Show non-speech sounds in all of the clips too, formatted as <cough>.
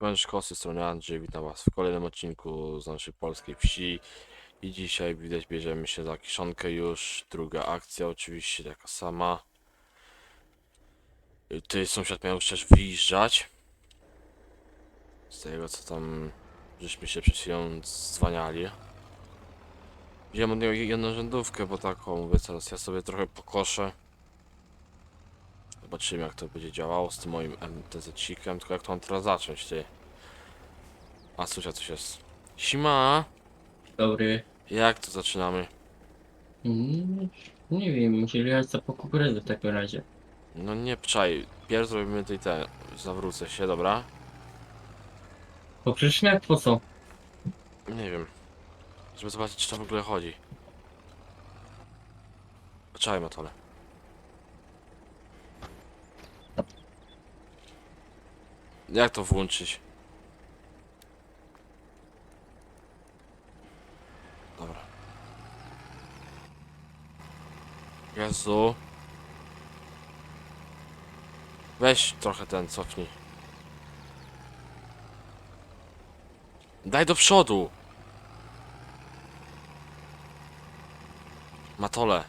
Mężko, z tej strony Andrzej, witam was w kolejnym odcinku z naszej polskiej wsi. I dzisiaj widać bierzemy się za kiszonkę już, druga akcja oczywiście taka sama. Ty sąsiad miał też wyjeżdżać? Z tego co tam żeśmy się przed chwilą zwaniali Wziąłem od niego jedną rzędówkę, bo taką mówię teraz ja sobie trochę pokoszę Zobaczymy jak to będzie działało z tym moim MTZ-cikiem, tylko jak to mam teraz zacząć, ty. A słyszę coś jest. Sima, Dobry. jak to zaczynamy? Mm, nie wiem, musieli jechać za po kukurydzę w takim razie. No nie pczaj, pierw zrobimy tej te, zawrócę się, dobra? Po po co? Nie wiem. Żeby zobaczyć czy to w ogóle chodzi. Poczekaj Matole. Jak to włączyć? Dobra. Jezu. Weź trochę ten, cofnij. Daj do przodu! Matole.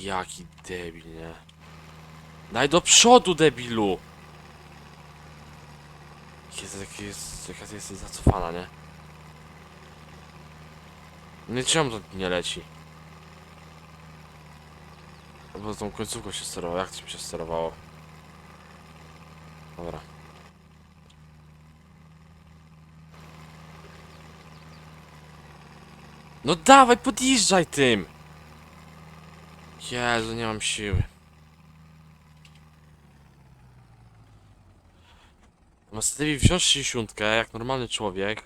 Jaki debil, nie? Daj do przodu, debilu! Jezu, jaki jest, jaka ty jesteś zacofana, nie? Nie czemu to nie leci? Bo tą końcówką się sterowało, jak tym się sterowało? Dobra. No dawaj, podjeżdżaj tym! Jezu, nie mam siły. Następnie wziąć 60 jak normalny człowiek.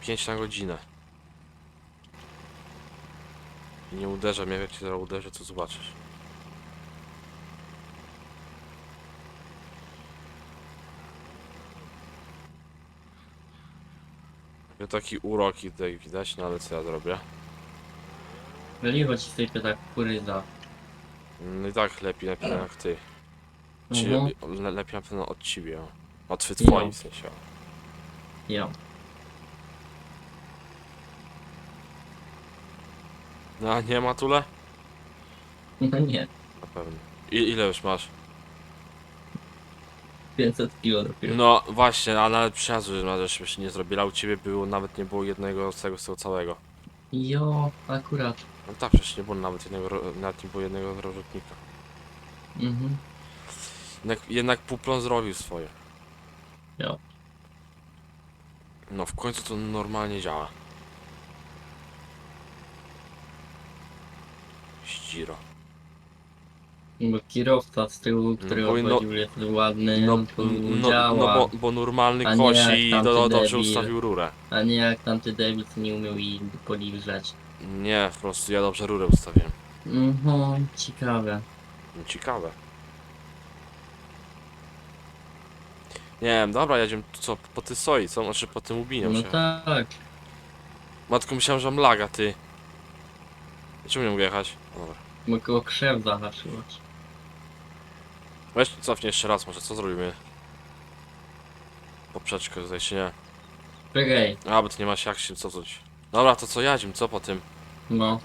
Pięć na godzinę. I nie uderza mnie, jak zaraz uderzę, to zobaczysz. Taki uroki tutaj widać, no ale co ja zrobię? Wyliło ci sypie ta kukurydza. No i tak lepiej na <clears throat> pewno jak ty. Czy Mhm. le, lepiej na pewno od ciebie. Od twy- No. twoim w sensie. Ja. No a nie ma tule? <laughs> No nie. Na pewno. I, ile już masz? 500 kilo dopiero. No właśnie, a nawet przyjazdu, że nawet żeśmy nie zrobili, a u ciebie było, nawet nie było jednego z tego, z tego całego. Jo, akurat. No tak, przecież nie było nawet jednego, ro- nawet nie było jednego rozrzutnika. Mhm. Jednak, jednak Puplon zrobił swoje. Jo. No w końcu to normalnie działa. Ściro. Bo kierowca z tyłu, który bo i no- odwodził jest ładny, No, no, działa. no bo, bo normalny A nie jak kosi i tamty do, dobrze debil. ustawił rurę. A nie jak tamty debil, co nie umiał jej poliwrzeć. Nie, po prostu ja dobrze rurę ustawiłem. Mhm, ciekawe. No, ciekawe. Nie wiem, dobra, jedziemy tu co, po ty soi, co? Znaczy po tym ubinie No się. tak. Matko, myślałem, że mam laga, ty. Czemu nie mogę jechać? Dobra. Bo koło krzew. Weź cofnij jeszcze raz, może co zrobimy? Poprzeczkę tutaj się nie. Czekaj, A, bo to nie ma się jak się cofnąć. Dobra, to co jadziem, co po tym? no.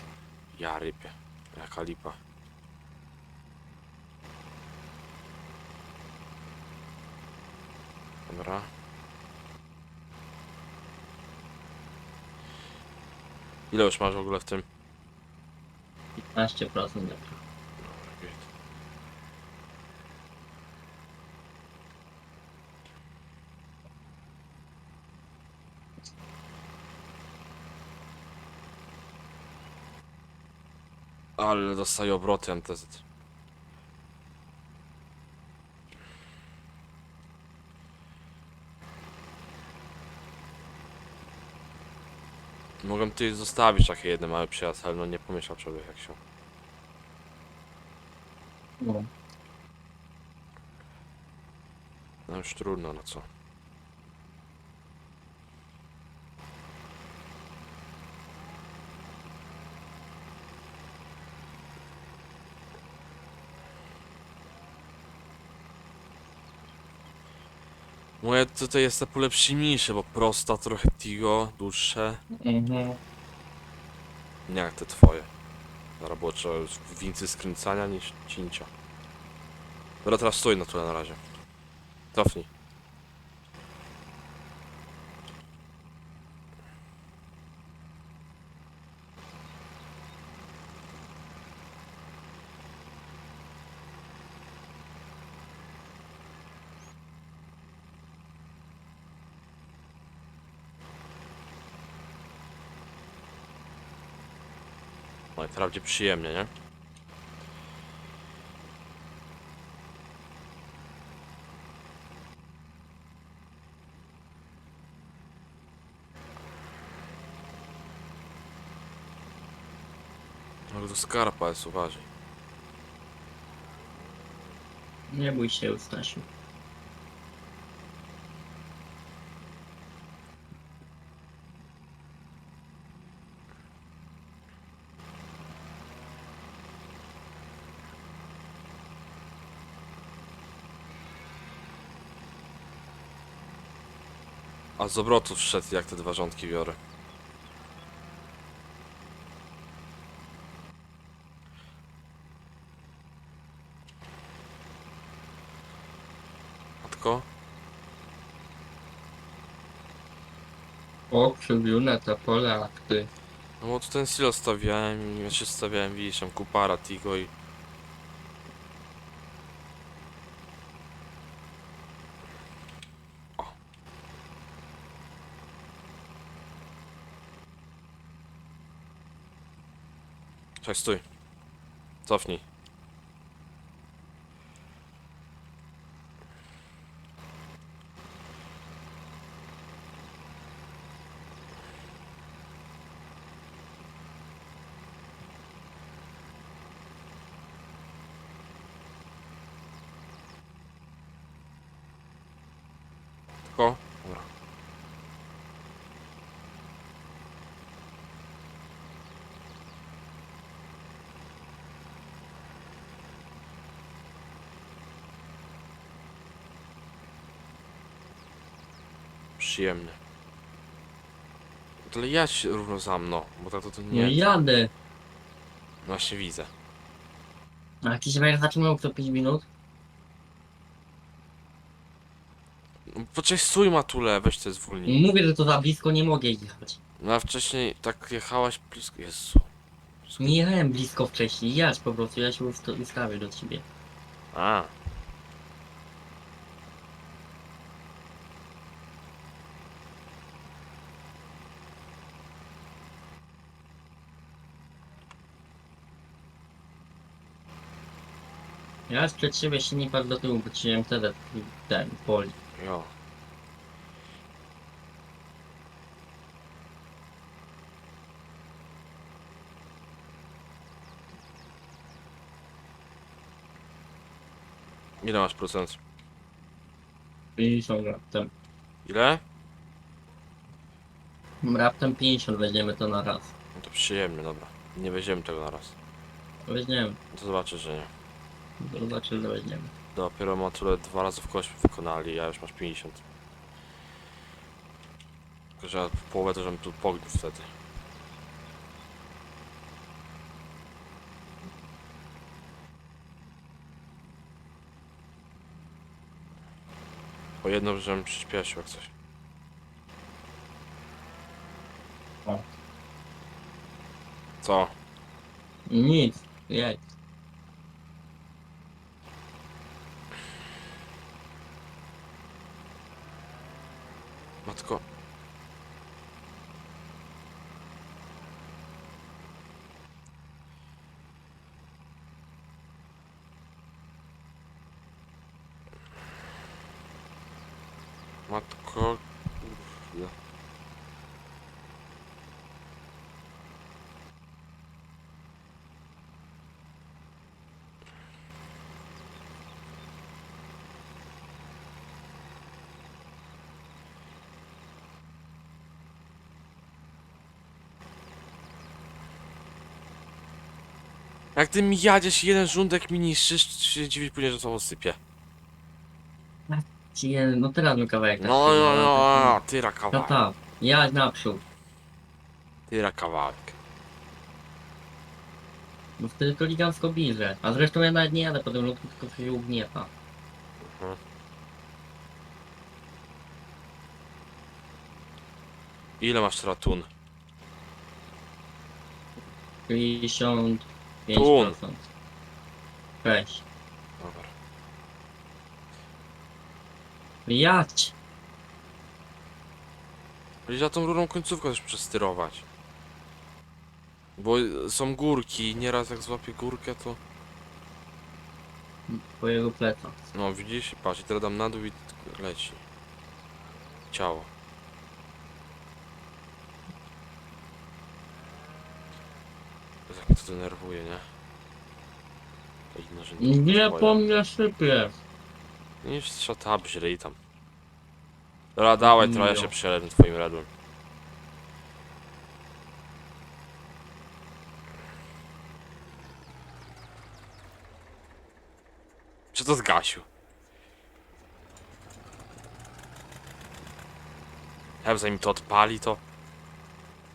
Ja rypie. Jaka lipa. Dobra. Ile już masz w ogóle w tym? 15% lepiej. Ale dostaję obroty MTZ. Mogę tu zostawić takie jedne małe przyjazd, ale no nie pomyślał człowiek jak się. No. No już trudno, no co. Moje tutaj jest te pole przyjemniejsze, bo prosta trochę Tigo, dłuższe. Mhm. Nie jak te twoje. Już więcej skręcania niż cięcia. Dobra, teraz stój na tyle na razie. Cofnij. No i wprawdzie przyjemnie, nie? Ale to skarpa jest, uważaj. Nie bój się, Stasiu. A z obrotu wszedł, jak te dwa rządki biorę. Matko? O, na to pole akty. No bo tu ten silo stawiałem i znaczy stawiałem, widzisz, tam kupara, Tigo i... stój. Cofnij. Tylko? Dobra. Przyjemnie. Ale jadź równo za mną, bo tak to, to Nie nie... jadę. Właśnie widzę. A jak ci się będzie zatrzymał co 5 minut? No, Poczekaj, stój Matule, weź te zwolnij. Mówię, że to za blisko nie mogę jechać. No a wcześniej tak jechałaś blisko. Jezu. Nie jechałem blisko wcześniej, jadź po prostu, ja się usta- ustawię do ciebie. A. Ja przed siebie się nie padł do tyłu, bo ci wtedy ten poli. Jo. Ile masz procent? 50 raptem. Ile? Raptem 50 weźmiemy to na raz. No to przyjemnie, dobra. Nie weźmiemy tego na raz. Weźmiemy. No to zobaczysz, że nie. To znaczy, że weźmiemy. Dopiero Matule dwa razy w kość wykonali, a już masz 50. Tylko, że ja połowę to żebym tu pognił wtedy. Po jedno, żebym przyspieszył jak coś. O. Co? Nic, jedź. Jak ty mi jadziesz jeden żółtek mi niszczysz, to się dziwić później, że słabo sypie. Tak no no, no teraz mi kawałek. No, no, no, no, ty No rakawałek. tak, jadź naprzód. Ty rakawałek. No wtedy to ligansko bliżej. A zresztą ja nawet nie jadę po tym lotku, tylko się ugniewa. Mhm. Ile masz ratun? 50 5%. Weź. Dobra. Jadź. I za tą rurą końcówkę też przestyrować. Bo są górki i nieraz jak złapię górkę to... Po jego plecach. No widzisz? Patrz, i teraz dam na dół i leci. Ciało. Jezu, Jak mnie to denerwuje, nie? To inne, że Nie po mnie sypiesz. Nie shut up, źle tam. Dobra, dawaj, trochę się przelewę twoim redłem. Czy to zgasił? Ja zanim to odpali, to...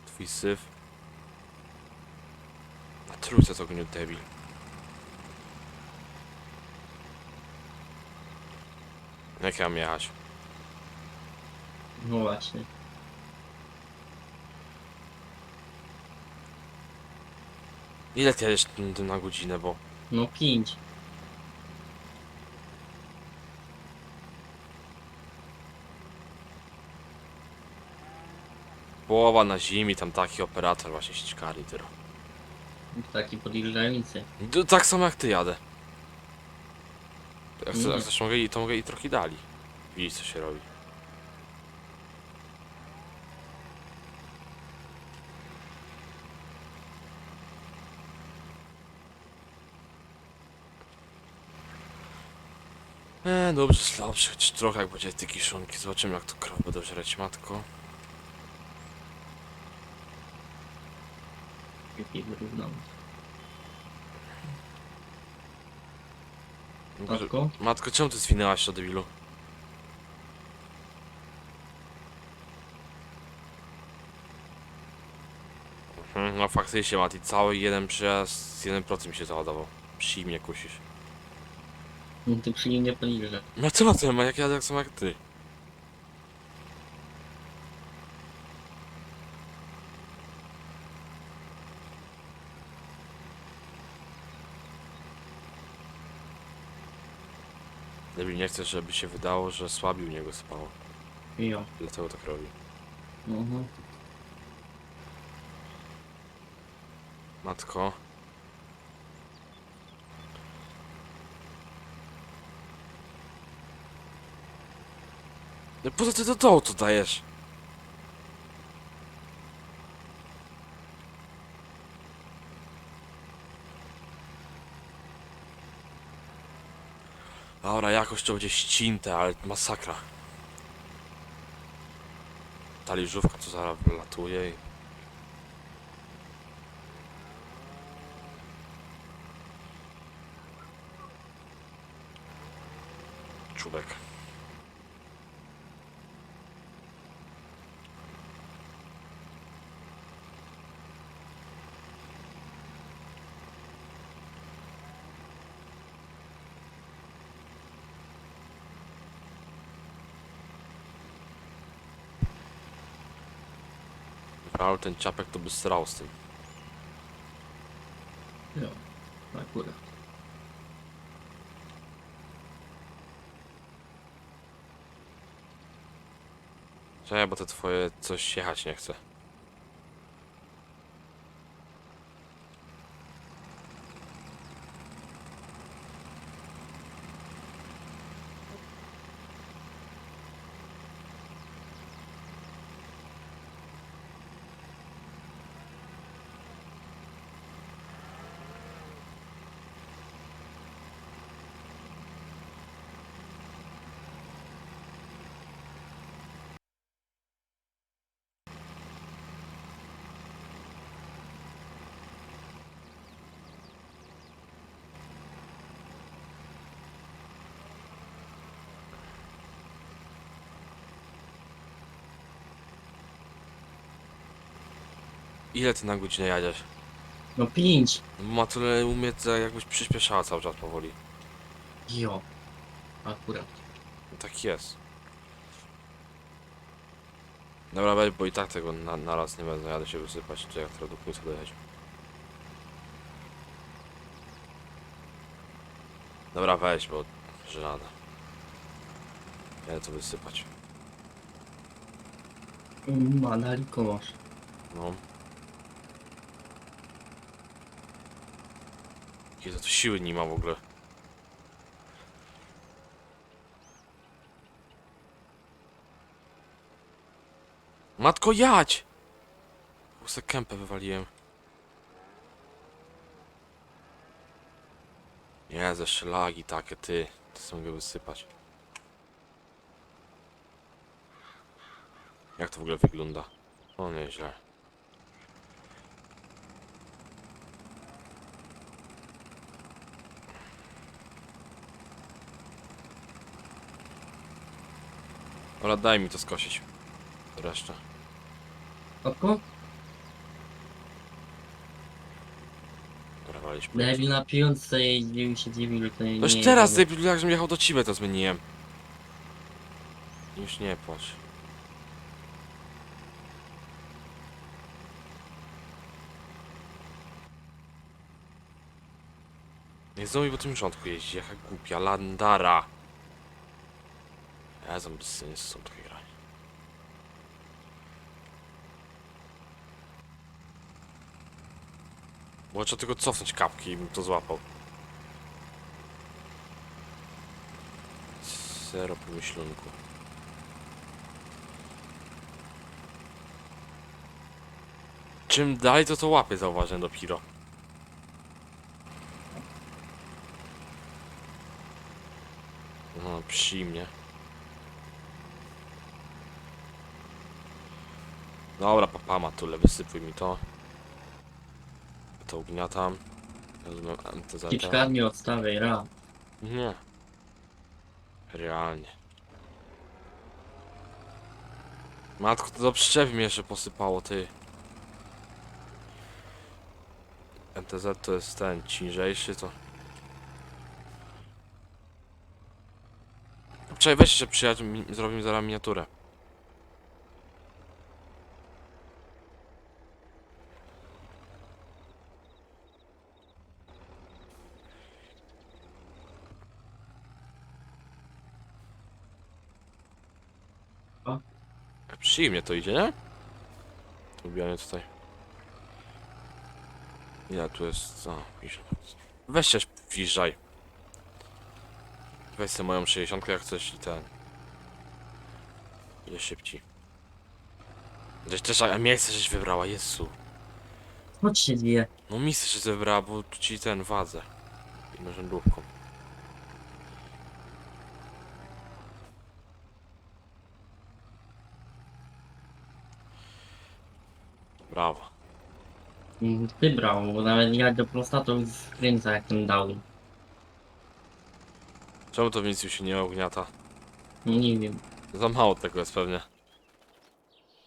Twój syf. Na trójce to gniu debil. Jak ja mam jechać? No właśnie. Ile ty jedziesz n- na godzinę, bo... No 5. Połowa na zimie, tam taki operator właśnie ściskali tyro. Taki podjeżdżający. D- Tak samo jak ty jadę. Jak, Nie. jak chcesz mogę i to mogę i trochę dali. Widzisz co się robi. Eee, dobrze, słabszy, chociaż trochę jak będzie te kiszonki. Zobaczymy jak to krowy będą żreć, matko. Jaki wyrównany. Może- Tatko? Matko, czemu ty zwinęłaś to debilu? Mhm, no faktycznie Mati, cały jeden przejazd, 1% mi się załadował. Mnie kusisz. No ty przy nim nie podjeżdża. No co na tym, jak jadę tak samo jak ty? Debil nie chcesz, żeby się wydało, że słabi u niego spało. Jo. Dlatego tak robi. Mhm. Matko. No po co ty do dołu to dajesz? Dobra, jakoś to będzie ścięte, ale masakra. Ta liżówka co zaraz latuje i... Czubek. Ale ten ciapek to by strał z tym. Jo. Akurat. Czekaj, bo te twoje coś jechać nie chce. Ile ty na godzinę jadziesz? No pięć. No Ma tyle umie, to jakbyś przyspieszała cały czas powoli. Jo. Akurat. No tak jest. Dobra, weź, bo i tak tego na, na raz nie będę, jadę się wysypać, czy jak teraz do końca dojechać. Dobra, weź, bo żenada. Jadę to wysypać. Ma na liko masz. No. Kiedy to siły nie ma w ogóle. Matko jać! Kusę kępę wywaliłem. Nie, ze szlagi takie, ty. To co mogę wysypać. Jak to w ogóle wygląda? O, nieźle. Dobra, daj mi to skosić. Resztę. Oko? Dobra, waliśmy. Debil na pijące jeździł się dziwił, że to nie No już teraz, nie- debil, jak żebym jechał do ciebie, to zmieniłem. Już nie płacz. Nie znowu po tym rządku jeździ, jaka głupia landara. Ja znam bez. Bo trzeba tylko cofnąć kapki i bym to złapał. Zero pomyślunku. Czym dalej to to łapie zauważę dopiero. No, psi mnie. Dobra, papa Matule, wysypuj mi to. To ugniatam. Rozumiem MTZ. Kiczkarnie odstawiaj, ra. Nie. Realnie. Matko, to do przyczepi mnie jeszcze posypało, ty. MTZ to jest ten ciężejszy, to... Czekaj, weź jeszcze przyjaciół, mi- zrobimy zaraz miniaturę. Przyjemnie to idzie, nie? Ubijanie tutaj. Ile tu jest? O, 50. Weź się wjeżdżaj. Weź sobie moją 60 jak chcesz i ten. Ile szybciej. Żeś też, a miejsce żeś wybrała, Jezu. Chodź się dwie. No miejsce żeś wybrała, bo tu ci ten wadzę. I narzędówką. Mm, Ty brał, bo nawet jak do prostatu skręca jak ten dał. Czemu to Vinicius się nie ogniata? Nie wiem. Za mało tego jest pewnie.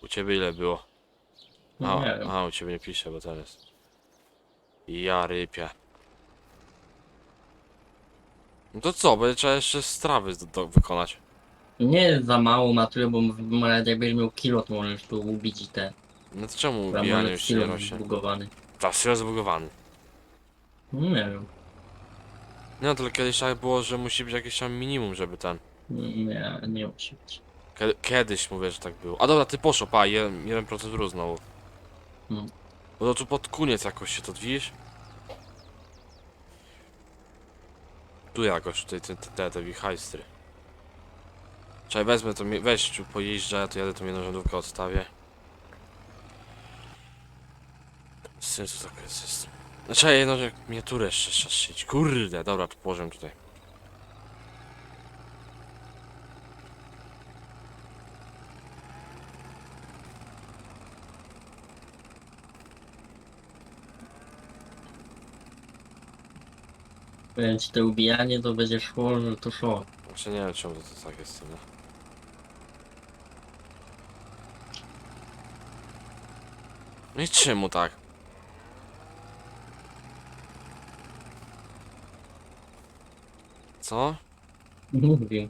U ciebie ile było? A, nie wiem. a u ciebie nie pisze, bo ten jest. Ja rypie. No to co, będzie trzeba jeszcze strawy do, do, wykonać. Nie jest za mało na tyle, bo m- nawet jakbyś miał kilo, to możesz tu ubić i te. No to czemu ubijanie już się nie rośnie? zbugowany. Czas jest zbugowany. No nie wiem. No, to kiedyś tak było, że musi być jakieś tam minimum, żeby ten... Nie, nie musi być. Kiedy, kiedyś mówię, że tak było. A dobra, ty poszło, pa, 1%, 1% wzrósł znowu. Hmm. Bo to tu pod koniec jakoś się to widzisz? Tu jakoś, tutaj te, te, te, te wichajstry. Czekaj, wezmę to, mi- weź tu pojeżdżę, to jadę tą jedną rządówkę odstawię. Z sensu tak jest. Znaczy, jedną że miniaturę jeszcze trzeba szyć. Kurde, dobra, położę tutaj. Powiem ci, to ubijanie to będzie szło, że to szło. Znaczy nie wiem czemu to, to tak jest, no. No i czemu tak? Co? Mówię.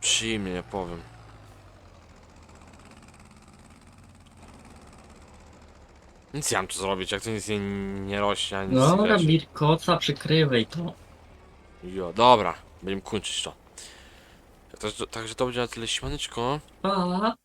Przyjmie, nie powiem. Nic ja mam tu zrobić, jak to nic nie, nie rośnie, ani nic nie Dobra, leży. Birkoca, przykrywaj to. Jo, dobra, będziemy kończyć to. Także, to będzie na tyle, siemaneczko. Pa!